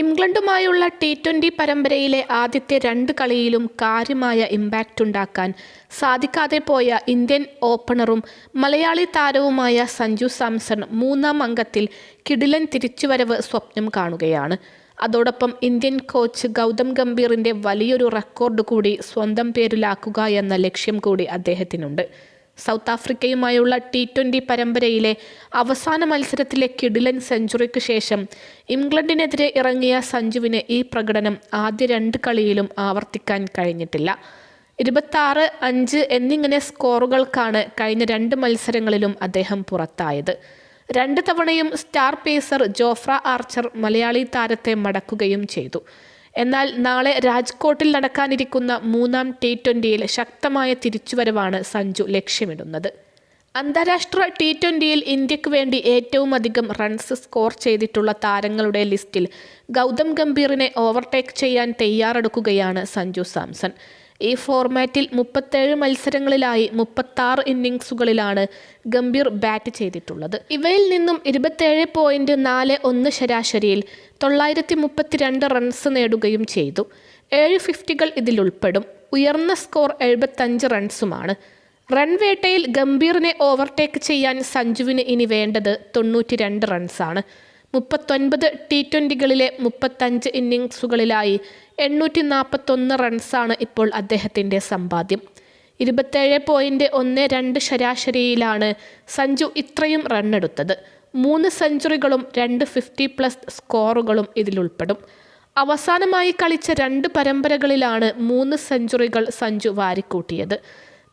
ഇംഗ്ലണ്ടുമായുള്ള T twenty പരമ്പരയിലെ ആദ്യത്തെ രണ്ട് കളിയിലും കാര്യമായ ഇമ്പാക്റ്റ് ഉണ്ടാക്കാൻ സാധിക്കാതെ പോയ ഇന്ത്യൻ ഓപ്പണറും മലയാളി താരവുമായ സഞ്ജു സാംസൺ മൂന്നാം അംഗത്തിൽ കിടിലൻ തിരിച്ചുവരവ് സ്വപ്നം കാണുകയാണ്. അതോടൊപ്പം ഇന്ത്യൻ കോച്ച് ഗൗതം ഗംഭീറിന്റെ വലിയൊരു റെക്കോർഡ് കൂടി സ്വന്തം പേരിലാക്കുക എന്ന ലക്ഷ്യം കൂടി അദ്ദേഹത്തിനുണ്ട്. സൗത്ത് ആഫ്രിക്കയുമായുള്ള ടി ട്വന്റി പരമ്പരയിലെ അവസാന മത്സരത്തിലെ കിഡിലൻ സെഞ്ചുറിക്ക് ശേഷം ഇംഗ്ലണ്ടിനെതിരെ ഇറങ്ങിയ സഞ്ജുവിന് ഈ പ്രകടനം ആദ്യ രണ്ട് കളിയിലും ആവർത്തിക്കാൻ കഴിഞ്ഞിട്ടില്ല. ഇരുപത്താറ് അഞ്ച് എന്നിങ്ങനെ സ്കോറുകൾക്കാണ് കഴിഞ്ഞ രണ്ട് മത്സരങ്ങളിലും അദ്ദേഹം പുറത്തായത്. രണ്ട് തവണയും സ്റ്റാർ പേസർ ജോഫ്ര ആർച്ചർ മലയാളി താരത്തെ മടക്കുകയും ചെയ്തു. എന്നാൽ നാളെ രാജ്കോട്ടിൽ നടക്കാനിരിക്കുന്ന മൂന്നാം ടി ട്വന്റിയിൽ ശക്തമായ തിരിച്ചുവരവാണ് സഞ്ജു ലക്ഷ്യമിടുന്നത്. അന്താരാഷ്ട്ര ടി ട്വന്റിയിൽ ഇന്ത്യയ്ക്ക് വേണ്ടി ഏറ്റവും അധികം റൺസ് സ്കോർ ചെയ്തിട്ടുള്ള താരങ്ങളുടെ ലിസ്റ്റിൽ ഗൗതം ഗംഭീറിനെ ഓവർടേക്ക് ചെയ്യാൻ തയ്യാറെടുക്കുകയാണ് സഞ്ജു സാംസൺ. ഈ ഫോർമാറ്റിൽ മുപ്പത്തേഴ് മത്സരങ്ങളിലായി മുപ്പത്താറ് ഇന്നിങ്സുകളിലാണ് ഗംഭീർ ബാറ്റ് ചെയ്തിട്ടുള്ളത്. ഇവയിൽ നിന്നും ഇരുപത്തേഴ് പോയിന്റ് നാല് ഒന്ന് ശരാശരിയിൽ തൊള്ളായിരത്തി മുപ്പത്തിരണ്ട് റൺസ് നേടുകയും ചെയ്തു. ഏഴ് ഫിഫ്റ്റികൾ ഇതിലുൾപ്പെടും. ഉയർന്ന സ്കോർ എഴുപത്തഞ്ച് റൺസുമാണ് റൺവേട്ടയിൽ ഗംഭീറിനെ ഓവർടേക്ക് ചെയ്യാൻ സഞ്ജുവിന് ഇനി വേണ്ടത് തൊണ്ണൂറ്റി രണ്ട് റൺസാണ് മുപ്പത്തൊൻപത് ടി ട്വന്റികളിലെ മുപ്പത്തഞ്ച് ഇന്നിങ്സുകളിലായി എണ്ണൂറ്റി നാൽപ്പത്തൊന്ന് റൺസാണ് ഇപ്പോൾ അദ്ദേഹത്തിന്റെ സമ്പാദ്യം. ഇരുപത്തേഴ് പോയിന്റ് ഒന്ന് രണ്ട് ശരാശരിയിലാണ് സഞ്ജു ഇത്രയും റണ്ണെടുത്തത് മൂന്ന് സെഞ്ചുറികളും രണ്ട് ഫിഫ്റ്റി പ്ലസ് സ്കോറുകളും ഇതിലുൾപ്പെടും. അവസാനമായി കളിച്ച രണ്ട് പരമ്പരകളിലാണ് മൂന്ന് സെഞ്ചുറികൾ സഞ്ജു വാരിക്കൂട്ടിയത്.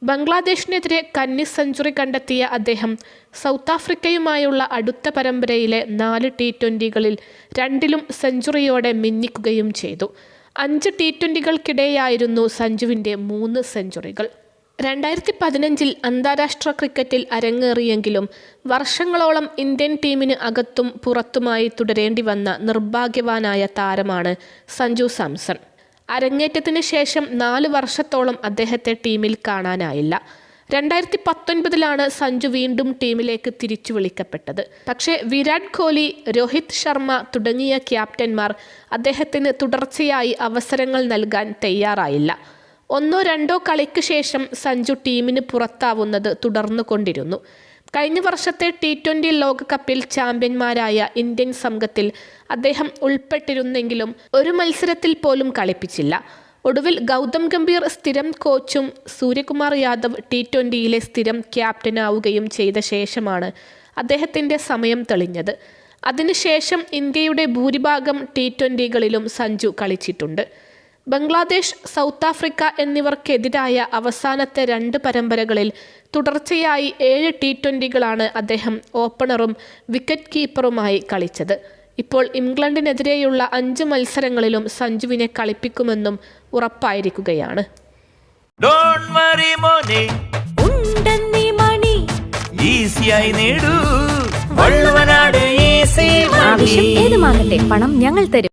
ബംഗ്ലാദേശിനെതിരെ കന്നി സെഞ്ചുറി കണ്ടെത്തിയ അദ്ദേഹം സൗത്ത് ആഫ്രിക്കയുമായുള്ള അടുത്ത പരമ്പരയിലെ നാല് ടി ട്വന്റികളിൽ രണ്ടിലും സെഞ്ചുറിയോടെ മിന്നിക്കുകയും ചെയ്തു. അഞ്ച് ടി ട്വന്റികൾക്കിടെയായിരുന്നു സഞ്ജുവിന്റെ മൂന്ന് സെഞ്ചുറികൾ. രണ്ടായിരത്തി പതിനഞ്ചിൽ അന്താരാഷ്ട്ര ക്രിക്കറ്റിൽ അരങ്ങേറിയെങ്കിലും വർഷങ്ങളോളം ഇന്ത്യൻ ടീമിന് അകത്തും പുറത്തുമായി തുടരേണ്ടി വന്ന നിർഭാഗ്യവാനായ താരമാണ് സഞ്ജു സാംസൺ. അരങ്ങേറ്റത്തിന് ശേഷം നാല് വർഷത്തോളം അദ്ദേഹത്തെ ടീമിൽ കാണാനായില്ല. രണ്ടായിരത്തി പത്തൊൻപതിലാണ് സഞ്ജു വീണ്ടും ടീമിലേക്ക് തിരിച്ചു വിളിക്കപ്പെട്ടത്. പക്ഷേ വിരാട് കോഹ്ലി രോഹിത് ശർമ്മ തുടങ്ങിയ ക്യാപ്റ്റന്മാർ അദ്ദേഹത്തിന് തുടർച്ചയായി അവസരങ്ങൾ നൽകാൻ തയ്യാറായില്ല. ഒന്നോ രണ്ടോ കളിക്ക് ശേഷം സഞ്ജു ടീമിന് പുറത്താവുന്നത് തുടർന്നു കൊണ്ടിരുന്നു. കഴിഞ്ഞ വർഷത്തെ ടി ട്വന്റി ലോകകപ്പിൽ ചാമ്പ്യന്മാരായ ഇന്ത്യൻ സംഘത്തിൽ അദ്ദേഹം ഉൾപ്പെട്ടിരുന്നെങ്കിലും ഒരു മത്സരത്തിൽ പോലും കളിപ്പിച്ചില്ല. ഒടുവിൽ ഗൗതം ഗംഭീർ സ്ഥിരം കോച്ചും സൂര്യകുമാർ യാദവ് ടി ട്വന്റിയിലെ സ്ഥിരം ക്യാപ്റ്റനാവുകയും ചെയ്ത ശേഷമാണ് അദ്ദേഹത്തിന്റെ സമയം തെളിഞ്ഞത്. അതിനുശേഷം ഇന്ത്യയുടെ ഭൂരിഭാഗം ടി ട്വന്റികളിലും സഞ്ജു കളിച്ചിട്ടുണ്ട്. ബംഗ്ലാദേശ് സൗത്ത് ആഫ്രിക്ക എന്നിവർക്കെതിരായ അവസാനത്തെ രണ്ട് പരമ്പരകളിൽ തുടർച്ചയായി ഏഴ് ടി ട്വന്റികളാണ് അദ്ദേഹം ഓപ്പണറും വിക്കറ്റ് കീപ്പറുമായി കളിച്ചത്. ഇപ്പോൾ ഇംഗ്ലണ്ടിനെതിരെയുള്ള അഞ്ച് മത്സരങ്ങളിലും സഞ്ജുവിനെ കളിപ്പിക്കുമെന്നും ഉറപ്പായിരിക്കുകയാണ്. ഡോണ്ട് വറി മോനെ. ഉണ്ടെന്നീ മണി. ഈസിയായി നേടൂ. വള്ളുവനാട് ഈസി ആവശ്യം ഏതുമാകട്ടെ പണം ഞങ്ങൾ തരും.